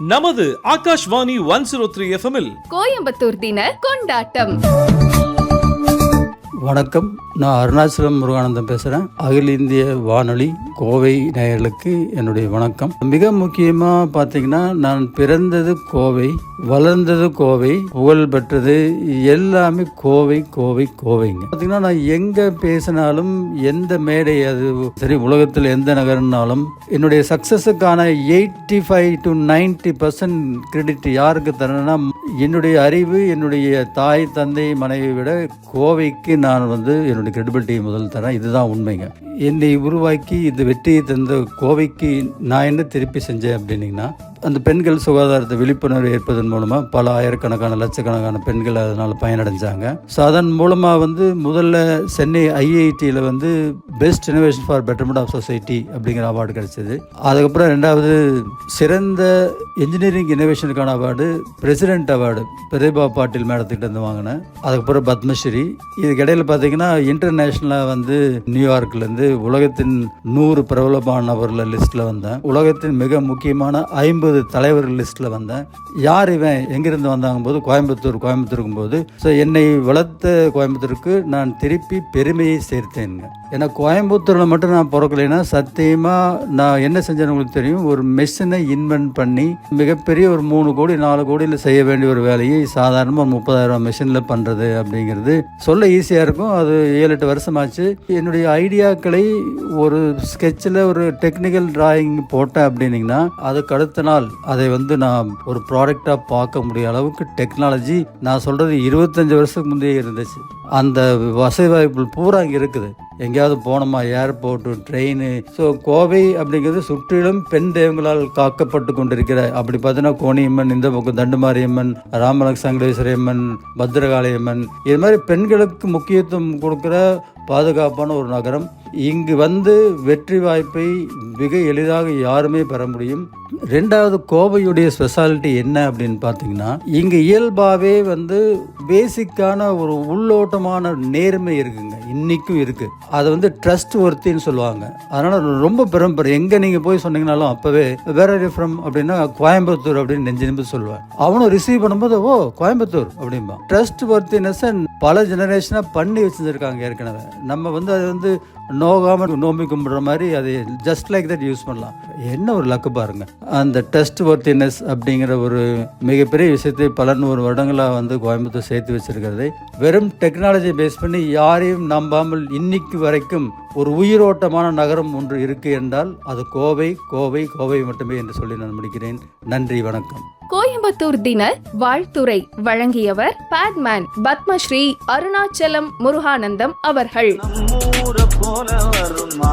நமது Akashvani one zero three எஃப்எம்மில் கோயம்புத்தூர் தின கொண்டாட்டம். வணக்கம். நான் அருணாச்சலம் முருகானந்தம் பேசுகிறேன் அகில இந்திய வானொலி கோவை நேயர்களுக்கு என்னுடைய வணக்கம். மிக முக்கியமாக பார்த்தீங்கன்னா நான் பிறந்தது கோவை வளர்ந்தது கோவை புகழ் பெற்றது எல்லாமே கோவை கோவை கோவைங்க. பார்த்தீங்கன்னா நான் எங்கே பேசினாலும் எந்த மேடை அது சரி உலகத்தில் எந்த நகர்னாலும் என்னுடைய சக்ஸஸுக்கான eighty five to ninety percent credit யாருக்கு தரேன்னா என்னுடைய அறிவு என்னுடைய தாய் தந்தை மனைவி விட கோவைக்கு நான் வந்து என்னுடைய கிரெடிபிலிட்டி முதல் தரேன் இதுதான் உண்மைங்க. என்னை உருவாக்கி இந்த வெற்றியை தந்த கோவைக்கு நான் என்ன திருப்பி செஞ்சேன் அப்படின்னிங்கன்னா அந்த பெண்கள் சுகாதாரத்தை விழிப்புணர்வு ஏற்பதன் மூலமாக பல ஆயிரக்கணக்கான லட்சக்கணக்கான பெண்கள் அதனால் பயனடைஞ்சாங்க. ஸோ அதன் மூலமாக வந்து முதல்ல சென்னை ஐஐடியில் வந்து best innovation for betterment of society அப்படிங்கிற அவார்டு கிடைச்சது. அதுக்கப்புறம் ரெண்டாவது சிறந்த engineering இனோவேஷனுக்கான award president award Pratibha Patil மேடத்துக்கிட்ட இருந்து வாங்கினேன். அதுக்கப்புறம் பத்மஸ்ரீ. இதுக்கிடையில் பார்த்தீங்கன்னா இன்டர்நேஷ்னலாக வந்து நியூயார்க்லேருந்து உலகத்தின் நூறு பிரபலமான நபர்கள் லிஸ்ட்டில் வந்தேன். உலகத்தின் மிக முக்கியமான ஐம்பது தலைவர்கள் லிஸ்ட்டில் வந்தேன். யார் இவன் எங்கிருந்து வந்தாங்க போது கோயம்புத்தூர் கோயம்புத்தூருக்கும் போது ஸோ என்னை வளர்த்த கோயம்புத்தூருக்கு நான் திருப்பி பெருமையை சேர்த்தேனுங்க ஏன்னா கோயம்புத்தூரில் மட்டும் நான் பிறக்கலைன்னா சத்தியமாக நான் என்ன செஞ்சேன்னு உங்களுக்கு தெரியும். ஒரு மெஷினை இன்வென்ட் பண்ணி மிகப்பெரிய ஒரு மூணு கோடி நாலு கோடியில் செய்ய வேண்டிய ஒரு வேலையை சாதாரணமாக ஒரு முப்பதாயிரம் மெஷினில் பண்ணுறது அப்படிங்கிறது சொல்ல ஈஸியாக இருக்கும். அது ஏழு எட்டு வருஷமாச்சு. என்னுடைய ஐடியாக்களை ஒரு ஸ்கெட்சில் ஒரு டெக்னிக்கல் டிராயிங் போட்டேன் அப்படின்னிங்கன்னா அதுக்கு அடுத்த நாள் அதை வந்து நான் ஒரு ப்ராடக்டாக பார்க்க முடிய அளவுக்கு டெக்னாலஜி நான் சொல்கிறது இருபத்தஞ்சி வருஷத்துக்கு முந்தைய இருந்துச்சு. அந்த வசதி வாய்ப்புகள் பூரா இங்கே இருக்குது. எங்கேயாவது போனோமா ஏர்போர்ட்டு ட்ரெயின் ஸோ கோவை அப்படிங்கிறது சுற்றிலும் பெண் தெய்வங்களால் காக்கப்பட்டு கொண்டிருக்கிற அப்படி பார்த்தீங்கன்னா கோணியம்மன் இந்த பக்கம் தண்டுமாரியம்மன் ராமலக் சங்கடேஸ்வரியம்மன் பத்ரகாளியம்மன் இது மாதிரி பெண்களுக்கு முக்கியத்துவம் கொடுக்குற பாதுகாப்பான ஒரு நகரம். இங்கு வந்து வெற்றி வாய்ப்பை மிக எளிதாக யாருமே பெற முடியும். ரெண்டாவது கோவையுடைய ஸ்பெஷாலிட்டி என்ன அப்படின்னு பார்த்தீங்கன்னா இங்கே இயல்பாகவே வந்து பேசிக்கான ஒரு உள்ளோட்டம் அற்புதமான நேர்மை இருக்குங்க. இன்னைக்கும் இருக்கு. அதை வந்து ட்ரஸ்ட் ஒர்த்தின்னு சொல்லுவாங்க. அதனால ரொம்ப பெரும்பெரும் எங்க நீங்க போய் சொன்னீங்கனாலும் அப்பவே வேற ஃப்ரம் அப்படின்னா கோயம்புத்தூர் அப்படின்னு நெஞ்சு நிமிஷம் சொல்லுவேன் அவனும் ரிசீவ் பண்ணும்போது ஓ கோயம்புத்தூர் அப்படிம்பா ட்ரஸ்ட் ஒர்த்தினஸ் பல ஜெனரேஷனா பண்ணி வச்சிருக்காங்க ஏற்கனவே. நம்ம வந்து அது வந்து நோகாம நோம்பி கும்பிடுற மாதிரி அது ஜஸ்ட் லைக் தட் யூஸ் பண்ணலாம். என்ன ஒரு லக்கு பாருங்க. அந்த டெஸ்ட் ஒர்த்தினஸ் அப்படிங்கிற ஒரு மிகப்பெரிய விஷயத்தை பல நூறு வருடங்களாக வந்து கோயம்புத்தூர் சேர்த்து வச்சிருக்கிறது. வெறும் டெக்னாலஜி பேஸ் பண்ணி யாரையும் நம்பாமல் இன்னைக்கு வரைக்கும் ஒரு உயிரோட்டமான நகரம் ஒன்று இருக்கு என்றால் அது கோவை கோவை கோவை மட்டுமே என்று சொல்லி நான் முடிக்கிறேன். நன்றி வணக்கம். கோயம்புத்தூர் தின வாழ்த்துறை வழங்கியவர் பேட்மேன் பத்மஸ்ரீ அருணாச்சலம் முருகானந்தம் அவர்கள். போல வருமா?